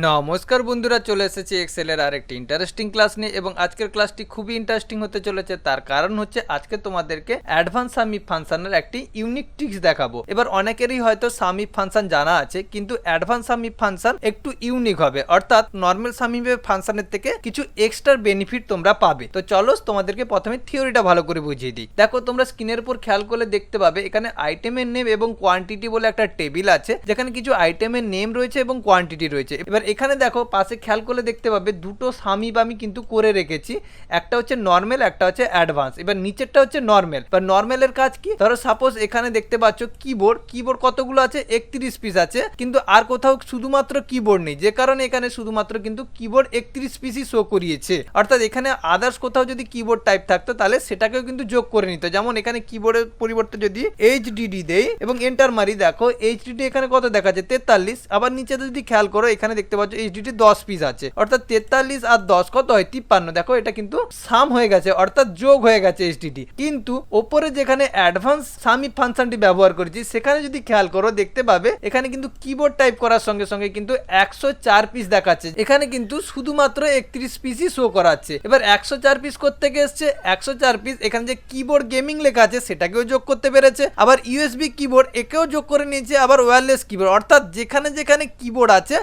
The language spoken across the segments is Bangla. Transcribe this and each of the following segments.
নমস্কার বন্ধুরা, চলে এসেছি এক্সেলের আরেকটি ইন্টারেস্টিং ক্লাস নিয়ে এবং আজকের ক্লাসটি খুবই ইন্টারেস্টিং হতে চলেছে। তার কারণ হচ্ছে আজকে তোমাদেরকে অ্যাডভান্স সামি ফাংশনের একটি ইউনিক ট্রিক্স দেখাবো। এবার অনেকেরই হয়তো সামি ফাংশন জানা আছে, কিন্তু অ্যাডভান্স সামি ফাংশন একটু ইউনিক হবে। অর্থাৎ নর্মাল সামি ফাংশনের থেকে কিছু এক্সট্রা বেনিফিট তোমরা পাবে। তো চলো তোমাদেরকে প্রথমে থিওরিটা ভালো করে বুঝিয়ে দিই। দেখো, তোমরা স্ক্রিনের উপর খেয়াল করলে দেখতে পাবে, এখানে আইটেমের নেম এবং কোয়ান্টিটি বলে একটা টেবিল আছে, যেখানে কিছু আইটেমের নেম রয়েছে এবং কোয়ান্টিটি রয়েছে। এবার এখানে দেখো, পাশে খেয়াল করলে দেখতে পাবে, দুটো সামি আমি কিন্তু করে রেখেছি। একটা হচ্ছে নর্মাল একটা হচ্ছে অ্যাডভান্স এবার নিচেরটা হচ্ছে নর্মাল এবার নর্মালের কাজ কি? ধরো সাপোজ এখানে দেখতে পাচ্ছ কিবোর্ড কিবোর্ড কতগুলো আছে? একত্রিশ পিস আছে। কিন্তু আর কোথাও শুধুমাত্র কিবোর্ড নেই। যে কারণে এখানে শুধুমাত্র কিন্তু কিবোর্ড একত্রিশ পিসই শো করিয়েছে। অর্থাৎ এখানে আদার্স কোথাও যদি কিবোর্ড টাইপ থাকতো, তাহলে সেটাকেও কিন্তু যোগ করে নিত। যেমন এখানে কিবোর্ডের পরিবর্তে যদি এইচডিডি দেই, এবং এন্টার মারি, দেখো এইচডিডি এখানে কত দেখাচ্ছে? তেতাল্লিশ। আবার নিচে যদি খেয়াল করো, এখানে দেখতে পাচ্ছ এইচডিডি দশ পিস আছে। অর্থাৎ তেতাল্লিশ আর দশ, কত হয়? তিপ্পান্ন। দেখো, এটা কিন্তু সাম হয়ে গেছে, অর্থাৎ যোগ হয়ে গেছে এইচডিডি কিন্তু ওপরে যেখানে অ্যাডভান্স সামি ফাংশনটি ব্যবহার করেছি, সেখানে যদি খেয়াল করো, দেখতে পাবে, এখানে কিন্তু কিবোর্ড টাইপ করার সঙ্গে সঙ্গে কিন্তু একশো চার পিস দেখাচ্ছে। এখানে কিন্তু শুধুমাত্র একত্রিশ পিসই শো করাচ্ছে। এবার একশো চার পিস করতে এসছে? একশো চার পিস এখানে যে কিবোর্ড গেমিং লেখা আছে, সেটাকেও যোগ করতে পেরেছে। আবার ইউএসবি কিবোর্ড একেও যোগ করে নিয়েছে, আবার ওয়্যারলেস কিবোর্ড অর্থাৎ যেখানে যেখানে কিবোর্ড আছে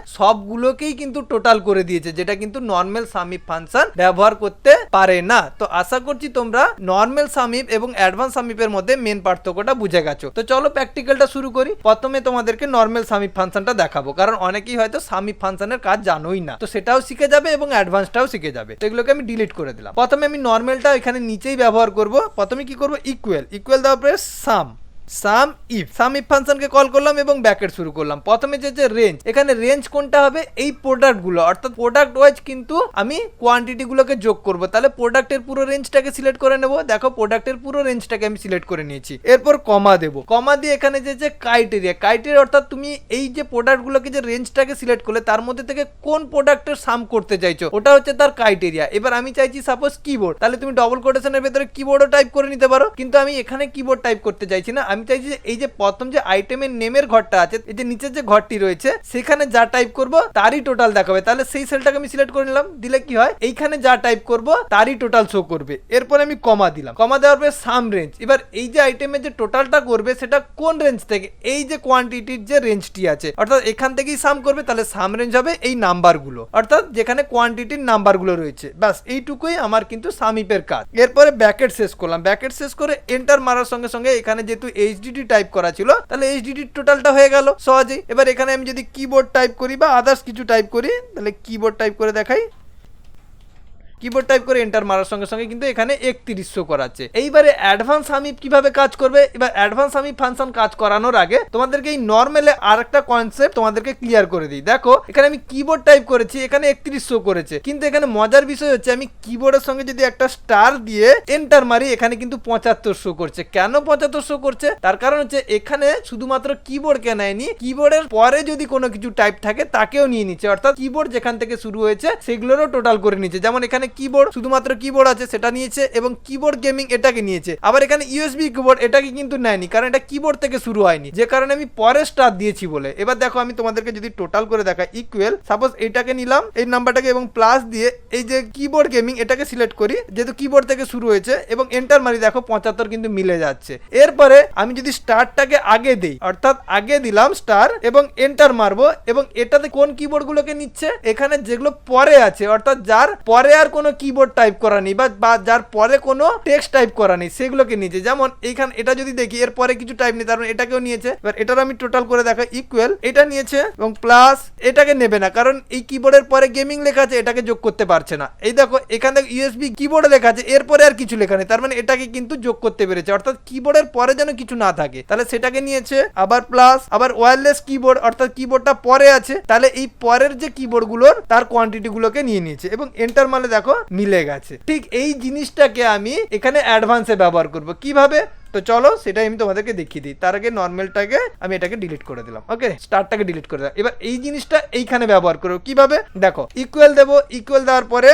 সবগুলোকেই কিন্তু টোটাল করে দিয়েছে, যেটা কিন্তু নর্মাল সামিপ ফাংশন ব্যবহার করতে পারে না। তো আশা করছি তোমরা নর্মাল সামিপ এবং অ্যাডভান্স সামিপের মধ্যে মেন পার্থক্যটা বুঝে গেছো। তো চলো প্র্যাকটিক্যালটা শুরু করি। প্রথমে তোমাদেরকে নর্মাল সামিপ ফাংশনটা দেখাবো, কারণ অনেকেই হয়তো সামিপ ফাংশনের কাজ জানোই না। তো সেটাও শিখে যাবে এবং অ্যাডভান্সটাও শিখে যাবে। তো এগুলোকে আমি ডিলিট করে দিলাম। প্রথমে আমি নর্মালটা এখানে নিচেই ব্যবহার করব। প্রথমে কি করব? ইকুয়াল ইকুয়াল দেওয়ার পরে sum sum if sum if ফাংশনকে কল করলাম এবং ব্যাকেট শুরু করলাম। প্রথমে যে যে রেঞ্জ এখানে রেঞ্জ কোনটা হবে? এই প্রোডাক্টগুলো। অর্থাৎ প্রোডাক্ট ওয়াইজ কিন্তু আমি কোয়ান্টিটি গুলোকে যোগ করব। তাহলে প্রোডাক্টের পুরো রেঞ্জটাকে সিলেক্ট করে নেব। দেখো প্রোডাক্টের পুরো রেঞ্জটাকে আমি সিলেক্ট করে নিয়েছি। এরপর কমা দেব। কমা দিয়ে এখানে যে যে ক্রাইটেরিয়া ক্রাইটেরিয়া অর্থাৎ তুমি এই যে প্রোডাক্ট গুলোকে যে রেঞ্জটাকে সিলেক্ট করলে, তার মধ্যে থেকে কোন প্রোডাক্টের সাম করতে চাইছো, ওটা হচ্ছে তার ক্রাইটেরিয়া এবার আমি চাইছি সাপোজ কিবোর্ড তাহলে তুমি ডবল কোটেশনের ভেতরে কিবোর্ডও টাইপ করে নিতে পারো। কিন্তু আমি এখানে কিবোর্ড টাইপ করতে চাইছি না। আমি চাইছি যে এই যে প্রথম যে আইটেমের নেমের ঘরটা আছে, এই যে নিচের যে ঘরটি রয়েছে, সেখানে যা টাইপ করব তারই টোটাল দেখাবে। তাহলে সেই সেলটাকে আমি সিলেক্ট করে নিলাম, দিলে কি হয়? এইখানে যা টাইপ করব তারই টোটাল শো করবে। এরপরে আমি কমা দিলাম। কমা দেওয়ার পরে সাম রেঞ্জ এবার এই যে আইটেমের যে টোটালটা করবে, সেটা কোন রেঞ্জ থেকে? এই যে কোয়ান্টিটির যে রেঞ্জটি আছে, অর্থাৎ এখান থেকেই সাম করবে, তাহলে সাম রেঞ্জ হবে এই নাম্বারগুলো অর্থাৎ যেখানে কোয়ান্টিটির নাম্বারগুলো রয়েছে। ব্যাস, এইটুকুই আমার কিন্তু সামিপের কাজ। এরপরে ব্যাকেট শেষ করলাম। ব্যাকেট শেষ করে এন্টার মারার সঙ্গে সঙ্গে এখানে যেহেতু এইচডিডি টাইপ করা ছিল, তাহলে এইচডিডি টোটালটা হয়ে গেল, সহজেই। এবার এখানে আমি যদি কিবোর্ড টাইপ করি বা আদার্স কিছু টাইপ করি, তাহলে কিবোর্ড টাইপ করে দেখাই। কিবোর্ড টাইপ করে এন্টার মারার সঙ্গে সঙ্গে কিন্তু এখানে একত্রিশ শো করাচ্ছে। এইবারে অ্যাডভান্স হামিপ কীভাবে কাজ করবে? এবার অ্যাডভান্স হামিপ ফাংশন কাজ করানোর আগে তোমাদেরকে এই নর্মালে আর একটা কনসেপ্ট তোমাদেরকে ক্লিয়ার করে দিই। দেখো, এখানে আমি কিবোর্ড টাইপ করেছি, এখানে একত্রিশ শো করেছে। কিন্তু এখানে মজার বিষয় হচ্ছে আমি কিবোর্ডের সঙ্গে যদি একটা স্টার দিয়ে এন্টার মারি, এখানে কিন্তু পঁচাত্তর শো করছে। কেন পঁচাত্তর শো করছে? তার কারণ হচ্ছে এখানে শুধুমাত্র কিবোর্ডকে নেয়নি কিবোর্ডের পরে যদি কোনো কিছু টাইপ থাকে, তাকেও নিয়ে নিচ্ছে। অর্থাৎ কিবোর্ড যেখান থেকে শুরু হয়েছে, সেগুলোরও টোটাল করে নিচ্ছে। যেমন এখানে কিবোর্ড শুধুমাত্র কিবোর্ড আছে, সেটা নিয়েছে এবং কিবোর্ড গেমিং এটাকে নিয়েছে। আবার এখানে ইউএসবি কিবোর্ড এটাকে কিন্তু নেয়নি, কারণ এটা কিবোর্ড থেকে শুরু হয়নি। যে কারণে আমি পরে স্টার দিয়েছি বলে। এবার দেখো আমি তোমাদেরকে যদি টোটাল করে দেখাই ইকুয়াল সাপোজ এটাকে নিলাম, এই নাম্বারটাকে এবং প্লাস দিয়ে এই যে কিবোর্ড গেমিং এটাকে সিলেক্ট করি, যেহেতু কিবোর্ড থেকে শুরু হয়েছে এবং এন্টার মারি, দেখো পঁচাত্তর কিন্তু মিলে যাচ্ছে। এরপরে আমি যদি স্টারটাকে আগে দেই, অর্থাৎ আগে দিলাম স্টার এবং এন্টার মারবো এবং এটাতে কোন কিবোর্ড গুলোকে নিচ্ছে? এখানে যেগুলো পরে আছে, অর্থাৎ যার পরে আর কোনো কিবোর্ড টাইপ করা নেই, বা যার পরে কোনো টেক্সট টাইপ করা নেই, সেগুলোকে নিয়েছে যেমন এইখান এটা যদি দেখি, এর পরে কিছু টাইপ নেই, তার মানে এটাকেও নিয়েছে। এবার এটার আমি টোটাল করে দেখা ইকুয়াল এটা নিয়েছে, এবং প্লাস এটাকে নেবে না, কারণ এই কিবোর্ডের পরে গেমিং লেখা আছে, এটাকে যোগ করতে পারছে না। এই দেখো, এখান থেকে ইউএসবি কিবোর্ডে লেখা আছে এরপরে আর কিছু লেখা নেই, তার মানে এটাকে কিন্তু যোগ করতে পেরেছে। অর্থাৎ কিবোর্ডের পরে যেন কিছু না থাকে। তাহলে সেটাকে নিয়েছে, আবার প্লাস আবার ওয়্যারলেস কিবোর্ড অর্থাৎ কিবোর্ডটা পরে আছে, তাহলে এই পরের যে কিবোর্ডগুলোর, তার কোয়ান্টিটি গুলোকে নিয়ে নিয়েছে। এবং এন্টার মালে দেখো মিলে গেছে। ঠিক এই জিনিসটাকে আমি এখানে অ্যাডভান্সে ব্যবহার করব। কীভাবে? তো চলো সেটাই আমি তোমাদেরকে দেখিয়ে দিই। তার আগে নর্মালটাকে আমি এটাকে ডিলিট করে দিলাম ওকে স্টারটাকে ডিলিট করে দিলাম। এবার এই জিনিসটা এইখানে ব্যবহার করব কীভাবে? দেখো ইকুয়াল দেবো ইকুয়াল দেওয়ার পরে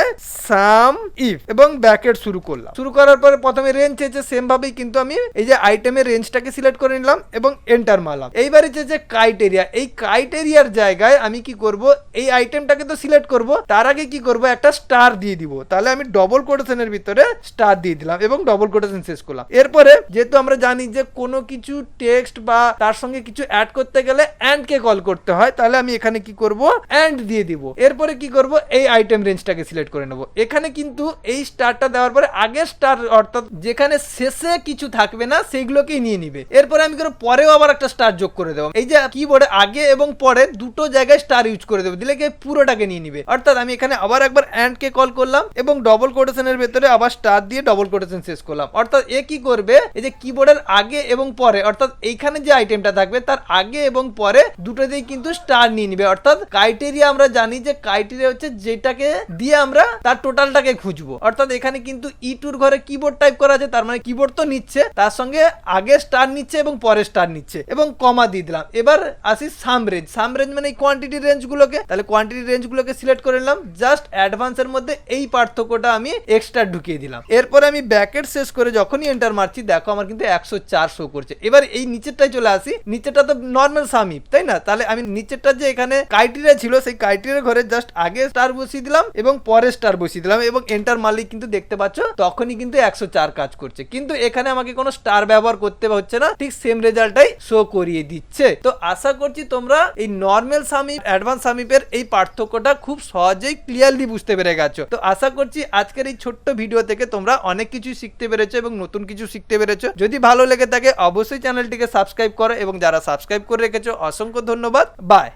সাম ইফ এবং ব্র্যাকেট শুরু করলাম। শুরু করার পরে প্রথমে রেঞ্জ চেয়েছে সেম ভাবেই কিন্তু আমি এই যে আইটেমের রেঞ্জটাকে সিলেক্ট করে নিলাম এবং এন্টার মারলাম। এইবারে চেয়েছে ক্রাইটেরিয়া এই ক্রাইটেরিয়ার জায়গায় আমি কি করব? এই আইটেমটাকে তো সিলেক্ট করব। তার আগে কি করব? একটা স্টার দিয়ে দিব। তাহলে আমি ডবল কোটেশনের ভিতরে স্টার দিয়ে দিলাম এবং ডবল কোটেশন শেষ করলাম। এরপরে যেহেতু আমরা জানি যে কোনো কিছু টেক্সট বা তার সঙ্গে কিছু অ্যাড করতে গেলে অ্যান্ড কে কল করতে হয়, তাহলে আমি এখানে কি করব? অ্যান্ড দিয়ে দিব। এরপরে কি করব? এই আইটেম রেঞ্জটাকে সিলেক্ট করে নেব। এখানে কিন্তু এই স্টারটা দেওয়ার পরে আগের স্টার অর্থাৎ যেখানে শেষে কিছু থাকবে না, সেইগুলোকেই নিয়ে নিবে। এরপরে আমি করে পরেও আবার একটা স্টার যোগ করে দেবো। এই যে কিবোর্ডে আগে এবং পরে দুটো জায়গায় স্টার ইউজ করে দেবো। দিলে কি পুরোটাকে নিয়ে নিবে। অর্থাৎ আমি এখানে আবার একবার অ্যান্ড কে কল করলাম এবং ডবল কোটেশনের ভেতরে আবার স্টার দিয়ে ডবল কোটেশন শেষ করলাম। অর্থাৎ এ কি করবে? এই যে কিবোর্ডের আগে এবং পরে, অর্থাৎ এইখানে যে আইটেমটা থাকবে তার আগে এবং পরে দুটোতেই কিন্তু স্টার নিয়ে নিবে। অর্থাৎ ক্রাইটেরিয়া আমরা জানি যে ক্রাইটেরিয়া হচ্ছে যেটাকে দিয়ে আমরা তার টোটালটাকে খুঁজবো। অর্থাৎ এখানে কিন্তু ই টুর ঘরে কিবোর্ড টাইপ করা আছে, তার মানে কিবোর্ড তো নিচ্ছে, তার সঙ্গে আগে স্টার নিচ্ছে এবং পরে স্টার নিচ্ছে এবং কমা দিয়ে দিলাম। এবার আসি সাম রেঞ্জ সাম রেঞ্জ মানে এই কোয়ান্টিটি রেঞ্জ গুলোকে। তাহলে কোয়ান্টিটি রেঞ্জ গুলোকে সিলেক্ট করে নিলাম। জাস্ট অ্যাডভান্সের মধ্যে এই পার্থক্যটা আমি এক্সট্রা ঢুকিয়ে দিলাম। এরপরে আমি ব্যাকেট শেষ করে যখনই এন্টার মারছি, দেখো আমার কিন্তু একশো চার শো করছে। এবার এই নিচেরটায় চলে আসি। নিচেরটা তো নর্মাল সামিপ তাই না? তাহলে আমি নিচেরটা যে এখানে ক্রাইটেরিয়া ছিল, সেই ক্রাইটেরিয়া ঘরে জাস্ট আগে স্টার বসিয়ে দিলাম এবং পরে স্টার বসিয়ে দিলাম এবং এন্টার মারলেই কিন্তু দেখতে পাচ্ছ, তখনই কিন্তু একশো চার কাজ করছে। কিন্তু এখানে আমাকে কোনো স্টার ব্যবহার করতে হচ্ছে না, ঠিক সেম রেজাল্টটাই শো করিয়ে দিচ্ছে। তো আশা করছি তোমরা এই নর্মাল সামিপ অ্যাডভান্স সামিপের এই পার্থক্যটা খুব সহজেই ক্লিয়ারলি বুঝতে পেরে গেছো। তো আশা করছি আজকের এই ছোট্ট ভিডিও থেকে তোমরা অনেক কিছু শিখতে পেরেছ এবং নতুন কিছু শিখতে পেরেছ। যদি ভালো লেগে থাকে, অবশ্যই চ্যানেলটিকে সাবস্ক্রাইব করো এবং যারা সাবস্ক্রাইব করে রেখেছো, অসংখ্য ধন্যবাদ। বাই।